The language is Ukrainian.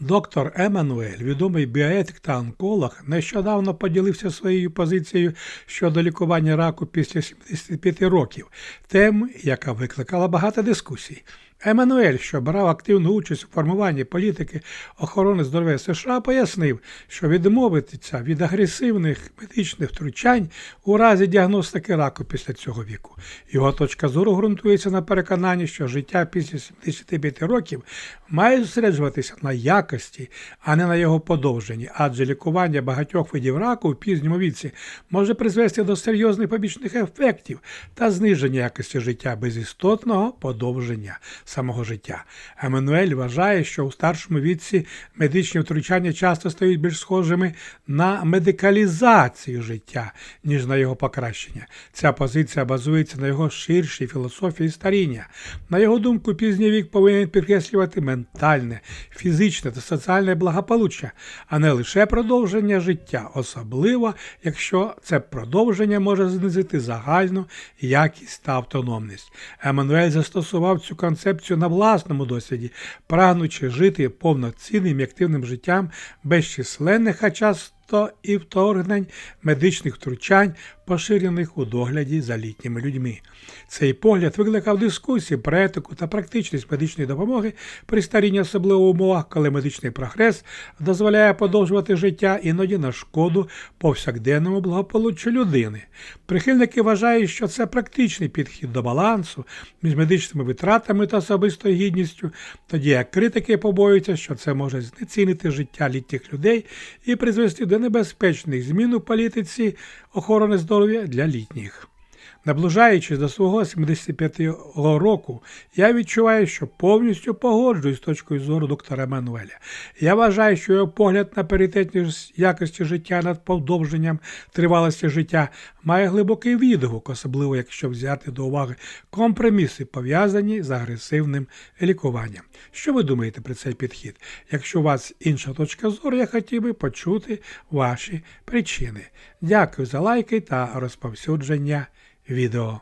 Доктор Еммануель, відомий біоетик та онколог, нещодавно поділився своєю позицією щодо лікування раку після 75 років, тем, яка викликала багато дискусій. Еммануель, що брав активну участь у формуванні політики охорони здоров'я США, пояснив, що відмовитися від агресивних медичних втручань у разі діагностики раку після цього віку. Його точка зору ґрунтується на переконанні, що життя після 75 років має зосереджуватися на якості, а не на його подовженні, адже лікування багатьох видів раку в пізньому віці може призвести до серйозних побічних ефектів та зниження якості життя без істотного подовження самого життя. Еммануель вважає, що у старшому віці медичні втручання часто стають більш схожими на медикалізацію життя, ніж на його покращення. Ця позиція базується на його ширшій філософії старіння. На його думку, пізній вік повинен підкреслювати ментальне, фізичне та соціальне благополуччя, а не лише продовження життя, особливо якщо це продовження може знизити загальну якість та автономність. Еммануель застосував цю концепцію на власному досвіді, прагнучи жити повноцінним і активним життям без численних, а часто і вторгнень медичних втручань, поширених у догляді за літніми людьми. Цей погляд викликав дискусії про етику та практичність медичної допомоги при старінні, особливо в умовах, коли медичний прогрес дозволяє подовжувати життя іноді на шкоду повсякденному благополуччю людини. Прихильники вважають, що це практичний підхід до балансу між медичними витратами та особистою гідністю, тоді як критики побоюються, що це може знецінити життя літніх людей і призвести до небезпечних змін у політиці охорони здоров'я для літніх. Наближаючись до свого 75-го року, я відчуваю, що повністю погоджуюсь з точкою зору доктора Еммануеля. Я вважаю, що його погляд на паритетність якості життя над подовженням тривалості життя має глибокий відгук, особливо якщо взяти до уваги компроміси, пов'язані з агресивним лікуванням. Що ви думаєте про цей підхід? Якщо у вас інша точка зору, я хотів би почути ваші причини. Дякую за лайки та розповсюдження відео.